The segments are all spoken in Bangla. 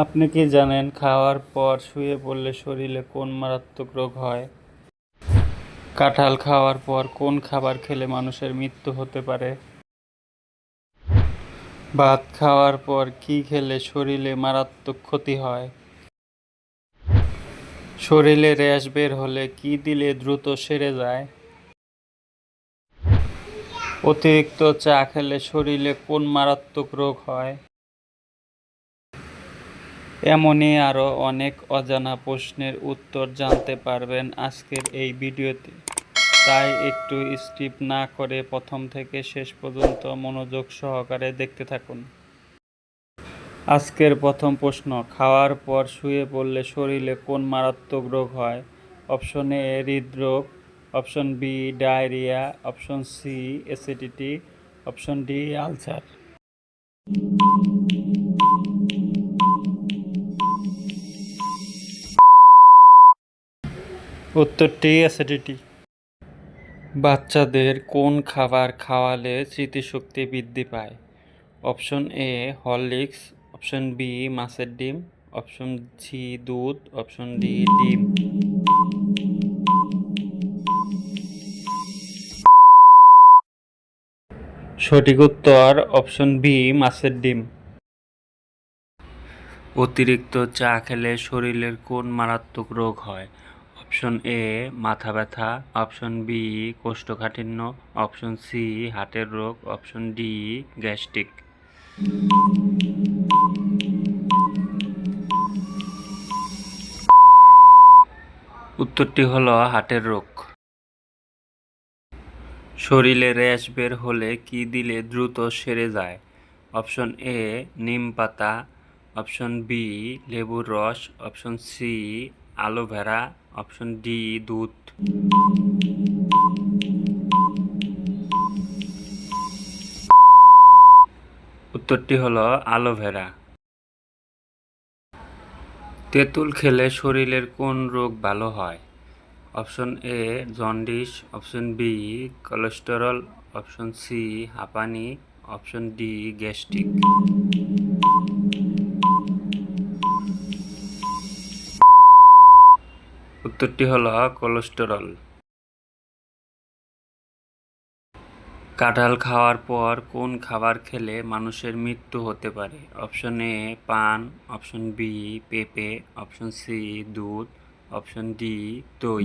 আপনি কি জানেন খাওয়ার পর শুয়ে পড়লে শরীরে কোন মারাত্মক রোগ হয়? কাঁঠাল খাওয়ার পর কোন খাবার খেলে মানুষের মৃত্যু হতে পারে? ভাত খাওয়ার পর কি খেলে শরীরে মারাত্মক ক্ষতি হয়? শরীরে র্যাশ বের হলে কি দিলে দ্রুত সেরে যায়? অতিরিক্ত চা খেলে শরীরে কোন মারাত্মক রোগ হয়? এমনই আরও অনেক অজানা প্রশ্নের উত্তর জানতে পারবেন আজকের এই ভিডিওতে। তাই একটু স্কিপ না করে প্রথম থেকে শেষ পর্যন্ত মনোযোগ সহকারে দেখতে থাকুন। আজকের প্রথম প্রশ্ন, খাওয়ার পর শুয়ে পড়লে শরীরে কোন মারাত্মক রোগ হয়? অপশন এ, হৃদরোগ, option B, diarrhoea, option C, acidity, option D, ulcer. উত্তরটি অ্যাসিডিটি। বাচ্চাদের কোন খাবার খাওয়ালে স্মৃতিশক্তি বৃদ্ধি পায়? Option A, Horlicks, option B, মাছের ডিম, অপশন সি, দুধ, অপশন ডি, ডিম। সঠিক উত্তর অপশন বি, মাছের ডিম। অতিরিক্ত চা খেলে শরীরের কোন মারাত্মক রোগ হয়? অপশন এ মাথা ব্যথা, অপশন বি কোষ্ঠকাঠিন্য, অপশন সি হার্টের রোগ, অপশন ডি গ্যাস্ট্রিক। উত্তরটি হলো হার্টের রোগ। শরীরে র্যাশ বের হলে কি দিলে দ্রুত সেরে যায়? অপশন এ নিম পাতা, অপশন বি লেবুর রস, option C aloe vera option D দুধ। উত্তরটি হলো অ্যালোভেরা তেঁতুল খেলে শরীরের কোন রোগ ভালো হয়? Option A jaundice option B cholesterol option C হাঁপানি অপশন ডি গ্যাস্ট্রিক উত্তরটি হলো কোলেস্টেরল কাঁঠাল খাওয়ার পর কোন খাবার খেলে মানুষের মৃত্যু হতে পারে? অপশন এ পান। অপশন বি পেঁপে। অপশন সি দুধ। অপশন ডি দই।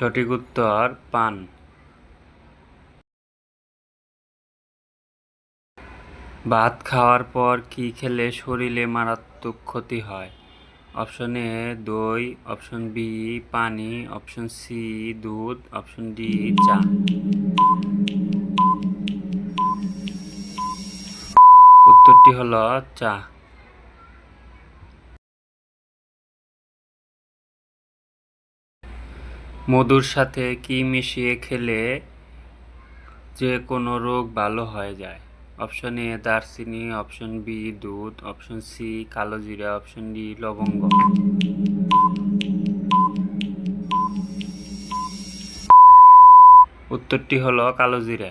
সঠিক উত্তর, পান। ভাত খাওয়ার পর কি খেলে শরীরে মারাত্মক ক্ষতি হয়? অপশন এ, দই, অপশন বি, পানি, অপশন সি, দুধ, অপশন ডি, চা। উত্তরটি হলো চা। মধুর সাথে কি মিশিয়ে খেলে যে কোনো রোগ ভালো হয়ে যায়? অপশন এ দারচিনি, অপশন বি দুধ, অপশন সি কালো জিরা, অপশন ডি লবঙ্গ। উত্তরটি হলো কালো জিরা।